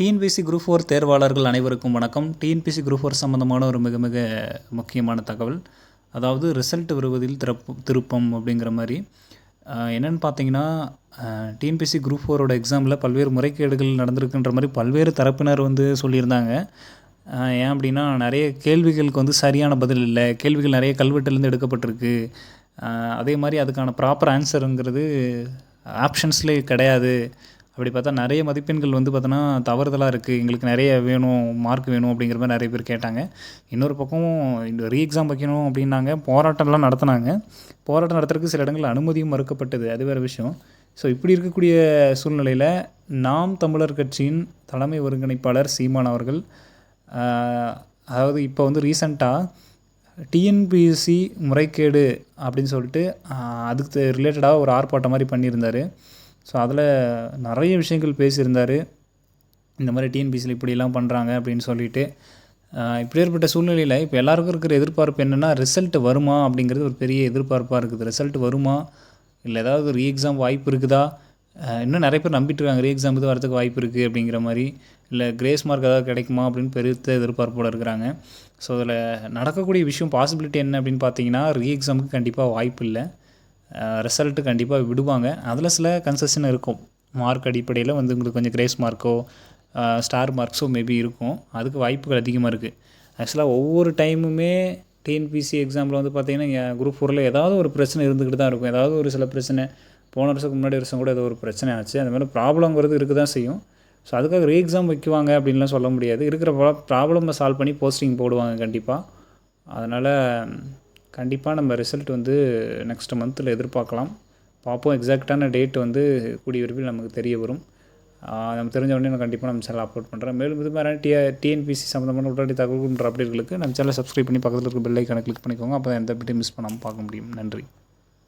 TNPSC group four தேர்வாளர்கள் அனைவருக்கும் வணக்கம். TNPSC group four சம்மந்தமான ஒரு மிக மிக முக்கியமான தகவல். அதாவது ரிசல்ட் வருவதில் திறப்பு திருப்பம் அப்படிங்கிற மாதிரி. என்னென்னு பார்த்தீங்கன்னா டிஎன்பிசி குரூப் ஃபோரோட எக்ஸாமில் பல்வேறு முறைகேடுகள் நடந்திருக்குன்ற மாதிரி பல்வேறு தரப்பினர் வந்து சொல்லியிருந்தாங்க. ஏன் அப்படின்னா நிறைய கேள்விகளுக்கு வந்து சரியான பதில் இல்லை. கேள்விகள் நிறைய கல்வெட்டுலேருந்து எடுக்கப்பட்டிருக்கு. அதே மாதிரி அதுக்கான ப்ராப்பர் ஆன்சருங்கிறது ஆப்ஷன்ஸ்லேயே கிடையாது. அப்படி பார்த்தா நிறைய மதிப்பெண்கள் வந்து பார்த்தோன்னா தவறுதலாக இருக்குது எங்களுக்கு நிறைய வேணும் மார்க் வேணும் அப்படிங்கிற மாதிரி நிறைய பேர் கேட்டாங்க. இன்னொரு பக்கம் இந்த ரீ எக்ஸாம் வைக்கணும் அப்படின்னாங்க. போராட்டம்லாம் நடத்தினாங்க. போராட்டம் நடத்துறதுக்கு சில இடங்களில் அனுமதியும் மறுக்கப்பட்டது. அது வேறு விஷயம். ஸோ இப்படி இருக்கக்கூடிய சூழ்நிலையில் நாம் தமிழர் கட்சியின் தலைமை ஒருங்கிணைப்பாளர் சீமான் அவர்கள் அதாவது இப்போ வந்து ரீசண்டாக டிஎன்பிஎஸ்சி முறைகேடு அப்படின்னு சொல்லிட்டு அதுக்கு ரிலேட்டடாக ஒரு ஆர்ப்பாட்டம் மாதிரி பண்ணியிருந்தார். ஸோ அதில் நிறைய விஷயங்கள் பேசியிருந்தார். இந்த மாதிரி டிஎன்பிசியில் இப்படிலாம் பண்ணுறாங்க அப்படின்னு சொல்லிட்டு இப்படி ஏற்பட்ட சூழ்நிலையில் இப்போ எல்லாருக்கும் இருக்கிற எதிர்பார்ப்பு என்னென்னா ரிசல்ட் வருமா அப்படிங்கிறது ஒரு பெரிய எதிர்பார்ப்பாக இருக்குது. ரிசல்ட் வருமா? இல்லை ஏதாவது ரீ எக்ஸாம் வாய்ப்பு இருக்குதா? இன்னும் நிறைய பேர் நம்பிட்டு இருக்காங்க. ரீ எக்ஸாம் இது வரதுக்கு வாய்ப்பு இருக்குது அப்படிங்கிற மாதிரி. இல்லை கிரேஸ் மார்க் ஏதாவது கிடைக்குமா அப்படின்னு பெருத்த எதிர்பார்ப்போடு இருக்கிறாங்க. ஸோ அதில் நடக்கக்கூடிய விஷயம் பாசிபிலிட்டி என்ன அப்படின்னு பார்த்தீங்கன்னா ரீ எக்ஸாமுக்கு கண்டிப்பாக வாய்ப்பு இல்லை. ரிசல்ட்டு கண்டிப்பாக விடுவாங்க. அதில் சில கன்செஷன் இருக்கும். மார்க் அடிப்படையில் வந்து உங்களுக்கு கொஞ்சம் கிரேஸ் மார்க்கோ ஸ்டார் மார்க்ஸோ மேபி இருக்கும். அதுக்கு வாய்ப்புகள் அதிகமாக இருக்குது ஆக்சுவலாக ஒவ்வொரு டைமுமே டிஎன்பிசி எக்ஸாமில் வந்து பார்த்தீங்கன்னா குரூப் ஃபோரில் ஏதாவது ஒரு பிரச்சனை இருந்துக்கிட்டு தான் இருக்கும். ஏதாவது ஒரு சில பிரச்சனை. போன வருஷத்துக்கு முன்னாடி வருஷம் கூட ஏதோ ஒரு பிரச்சனை ஆச்சு. அந்த மாதிரி ப்ராப்ளங்கிறது இருக்க தான் செய்யும். ஸோ அதுக்காக ரீ எக்ஸாம் வைக்குவாங்க அப்படின்லாம் சொல்ல முடியாது. இருக்கிற ப்ராப்ளமை சால்வ் பண்ணி போஸ்டிங் போடுவாங்க கண்டிப்பாக அதனால் கண்டிப்பாக நம்ம ரிசல்ட் வந்து நெக்ஸ்ட் மந்தில் எதிர்பார்க்கலாம். பார்ப்போம் எக்ஸாக்டான டேட் வந்து கூடிய விரைவில் நமக்கு தெரிய வரும் நம்ம தெரிஞ்ச உடனே நான் கண்டிப்பாக நம்ம சேனல் அப்லோட் பண்ணுறேன் மேலும் இது மாதிரி டிஆ டிஎன்பிசி சம்மந்தமான உடனடி தகவல்ன்ற அப்டேட்களுக்கு நம்ம சேனலை சப்ஸ்கிரைப் பண்ணி பக்கத்தில் இருக்க பெல் ஐக்கானை கிளிக் பண்ணிக்கோங்க. அப்போ தான் எந்த அப்டேட்டையும் மிஸ் பண்ணாமல் பார்க்க முடியும். நன்றி.